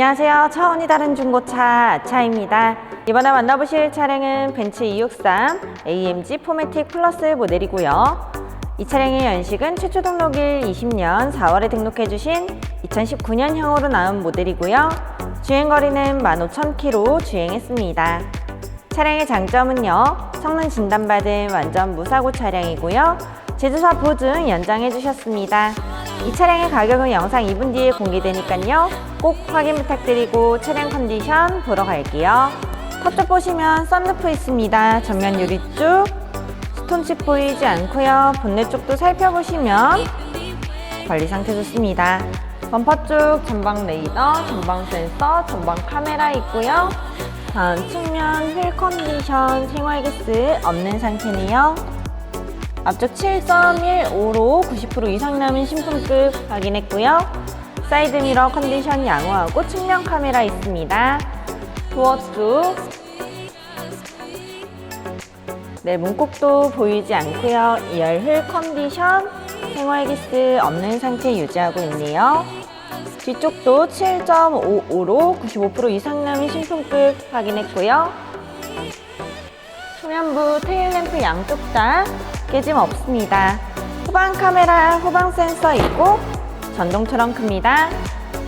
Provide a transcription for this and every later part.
안녕하세요. 차원이 다른 중고차 차입니다. 이번에 만나보실 차량은 벤츠 263 AMG 포매틱 플러스 모델이고요. 이 차량의 연식은 최초 등록일 20년 4월에 등록해주신 2019년형으로 나온 모델이고요. 주행거리는 15,000km 주행했습니다. 차량의 장점은요. 성능 진단받은 완전 무사고 차량이고요. 제조사 보증 연장해 주셨습니다. 이 차량의 가격은 영상 2분 뒤에 공개되니까요. 꼭 확인 부탁드리고 차량 컨디션 보러 갈게요. 탑쪽 보시면 썬루프 있습니다. 전면 유리 쪽 스톤칩 보이지 않고요. 본넷 쪽도 살펴보시면 관리 상태 좋습니다. 범퍼 쪽 전방 레이더, 전방 센서, 전방 카메라 있고요. 다음 측면 휠 컨디션 생활 기스 없는 상태네요. 앞쪽 7.15로 90% 이상 남은 신품급 확인했고요. 사이드 미러 컨디션 양호하고 측면 카메라 있습니다. 도어 쪽 네, 문콕도 보이지 않고요. 2열 휠 컨디션 생활 기스 없는 상태 유지하고 있네요. 뒤쪽도 7.55로 95% 이상 남은 신품급 확인했고요. 후면부 테일램프 양쪽 다 깨짐 없습니다. 후방 카메라, 후방 센서 있고 전동처럼 큽니다.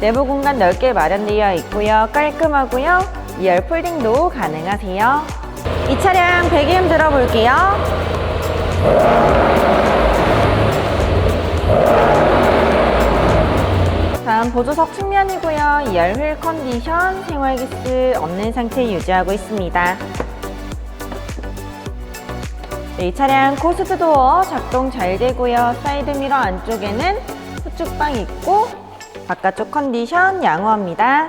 내부 공간 넓게 마련되어 있고요. 깔끔하고요. 2열 폴딩도 가능하세요. 이 차량 배기음 들어볼게요. 다음 보조석 측면이고요. 2열 휠 컨디션, 생활기스 없는 상태 유지하고 있습니다. 네, 이 차량 코스트 도어 작동 잘 되고요. 사이드 미러 안쪽에는 후축방 있고 바깥쪽 컨디션 양호합니다.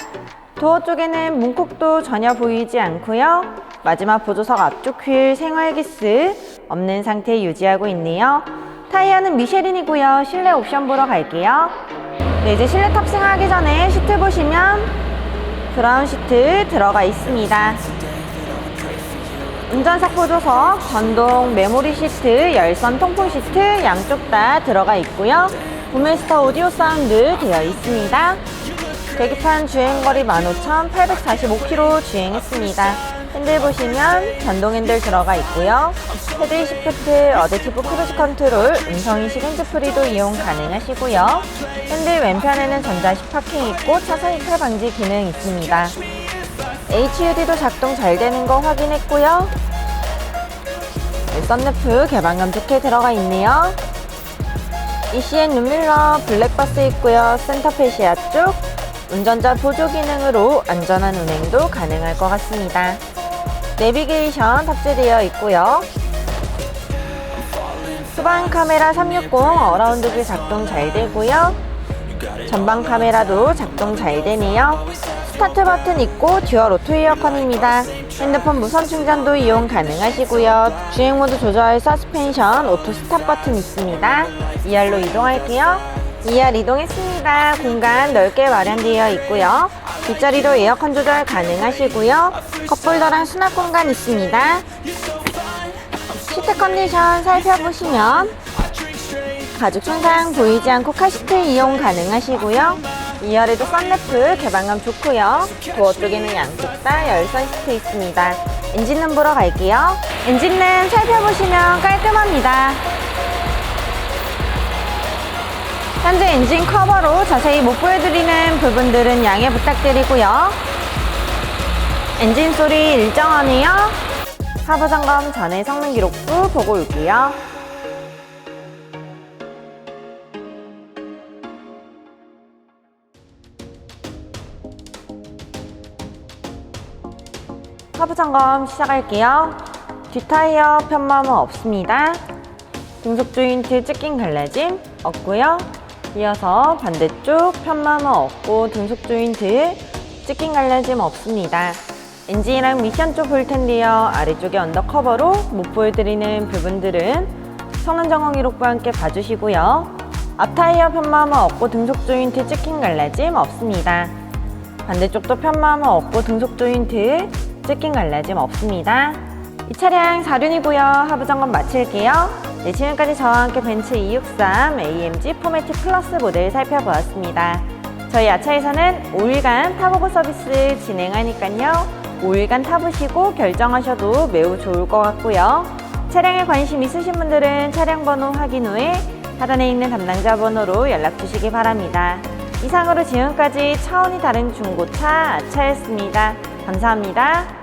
도어 쪽에는 문콕도 전혀 보이지 않고요. 마지막 보조석 앞쪽 휠 생활기스 없는 상태 유지하고 있네요. 타이어는 미쉐린이고요. 실내 옵션 보러 갈게요. 네, 이제 실내 탑승하기 전에 시트 보시면 브라운 시트 들어가 있습니다. 운전석 보조석, 전동 메모리 시트, 열선 통풍 시트 양쪽 다 들어가 있고요. 구매스터 오디오 사운드 되어 있습니다. 계기판 주행거리 15,845km 주행했습니다. 핸들 보시면 전동 핸들 들어가 있고요. 헤드 시프트, 어댑티브 크루즈 컨트롤, 음성인식 핸즈프리도 이용 가능하시고요. 핸들 왼편에는 전자식 파킹 있고 차선 이탈 방지 기능 있습니다. HUD도 작동 잘 되는 거 확인했고요. 네, 썬루프 개방감 좋게 들어가 있네요. ECN 눈밀러 블랙박스 있고요. 센터페시아 쪽 운전자 보조 기능으로 안전한 운행도 가능할 것 같습니다. 내비게이션 탑재되어 있고요. 후방 카메라 360 어라운드 뷰 작동 잘 되고요. 전방 카메라도 작동 잘 되네요. 스타트 버튼 있고 듀얼 오토 이어컨입니다. 핸드폰 무선 충전도 이용 가능하시고요. 주행 모드 조절 서스펜션 오토 스탑 버튼 있습니다. 2열로 이동할게요. 2열 이동했습니다. 공간 넓게 마련되어 있고요. 뒷자리로 에어컨 조절 가능하시고요. 컵홀더랑 수납 공간 있습니다. 시트 컨디션 살펴보시면 가죽 손상 보이지 않고 카시트 이용 가능하시고요. 2열에도 썬루프 개방감 좋고요. 도어 쪽에는 양쪽 다 열선 시트 있습니다. 엔진룸 보러 갈게요. 엔진룸 살펴보시면 깔끔합니다. 현재 엔진 커버로 자세히 못 보여드리는 부분들은 양해 부탁드리고요. 엔진 소리 일정하네요. 하부 점검 전에 성능 기록부 보고 올게요. 하부 점검 시작할게요. 뒷타이어 편마모 없습니다. 등속 조인트 찢긴 갈라짐 없고요. 이어서 반대쪽 편마모 없고 등속 조인트 찢긴 갈라짐 없습니다. 엔진이랑 미션 쪽 볼 텐데요. 아래쪽에 언더커버로 못 보여드리는 부분들은 성능 점검 기록부와 함께 봐주시고요. 앞 타이어 편마모 없고 등속 조인트 찢긴 갈라짐 없습니다. 반대쪽도 편마모 없고 등속 조인트 찢긴 갈라짐 없습니다. 이 차량 4륜이고요. 하부 점검 마칠게요. 네, 지금까지 저와 함께 벤츠 263 AMG 포매틱 플러스 모델 살펴보았습니다. 저희 아차에서는 5일간 타보고 서비스 진행하니까요. 5일간 타보시고 결정하셔도 매우 좋을 것 같고요. 차량에 관심 있으신 분들은 차량 번호 확인 후에 하단에 있는 담당자 번호로 연락 주시기 바랍니다. 이상으로 지금까지 차원이 다른 중고차 아차였습니다. 감사합니다.